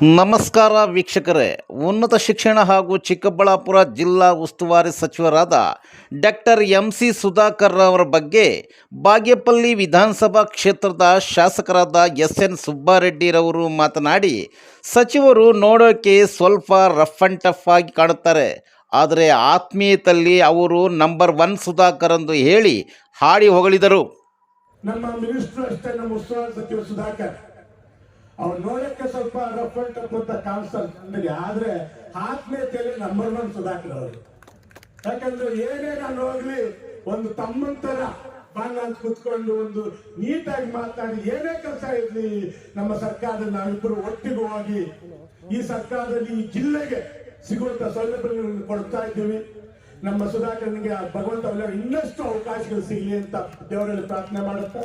ನಮಸ್ಕಾರ ವೀಕ್ಷಕರೇ. ಉನ್ನತ ಶಿಕ್ಷಣ ಹಾಗೂ ಚಿಕ್ಕಬಳ್ಳಾಪುರ ಜಿಲ್ಲಾ ಉಸ್ತುವಾರಿ ಸಚಿವರಾದ ಡಾಕ್ಟರ್ ಎಂ ಸಿ ಸುಧಾಕರ್ ಅವರ ಬಗ್ಗೆ ಬಾಗೇಪಲ್ಲಿ ವಿಧಾನಸಭಾ ಕ್ಷೇತ್ರದ ಶಾಸಕರಾದ ಎಸ್ ಎನ್ ಸುಬ್ಬಾರೆಡ್ಡಿರವರು ಮಾತನಾಡಿ, ಸಚಿವರು ನೋಡೋಕೆ ಸ್ವಲ್ಪ ರಫ್ ಆ್ಯಂಡ್ ಟಫ್ ಆಗಿ ಕಾಣುತ್ತಾರೆ. ಆದರೆ ಆತ್ಮೀಯತೆಯಲ್ಲಿ ಅವರು ನಂಬರ್ ಒನ್ ಸುಧಾಕರ್ ಎಂದು ಹೇಳಿ ಹಾಡಿ ಹೊಗಳಿದರು. ನಮ್ಮ ಅವ್ರು ನೋಡಕ್ಕೆ ಸ್ವಲ್ಪ ರಫ್ ಅಂಡ್ ಟಫ್ ಅಂತ ಕಾಣಿಸ್ತಾರೆ ನನಗೆ, ಆದ್ರೆ ಆತ್ಮೀಯತೆಯಲ್ಲಿ ನಂಬರ್ ಒನ್ ಸುಧಾಕರ್ ಅವರು. ಯಾಕಂದ್ರೆ ಏನೇ ನಾನು ಹೋಗ್ಲಿ, ಒಂದು ತಮ್ಮನ ತರ ಬಣ್ಣ ಅಂತ ಕುತ್ಕೊಂಡು ಒಂದು ನೀಟಾಗಿ ಮಾತಾಡಿ, ಏನೇ ಕೆಲಸ ಇರ್ಲಿ, ನಮ್ಮ ಸರ್ಕಾರದಲ್ಲಿ ನಾವಿಬ್ಬರು ಒಟ್ಟಿಗೆ ಹೋಗಿ, ಈ ಸರ್ಕಾರದಲ್ಲಿ ಈ ಜಿಲ್ಲೆಗೆ ಸಿಗುವಂತ ಸೌಲಭ್ಯಗಳನ್ನು ಕೊಡ್ತಾ ಇದ್ದೀವಿ. ನಮ್ಮ ಸುಧಾಕರ್ನಿಗೆ ಭಗವಂತ ಇನ್ನಷ್ಟು ಅವಕಾಶಗಳು ಸಿಗ್ಲಿ ಅಂತ ದೇವರಲ್ಲಿ ಪ್ರಾರ್ಥನೆ ಮಾಡುತ್ತಾ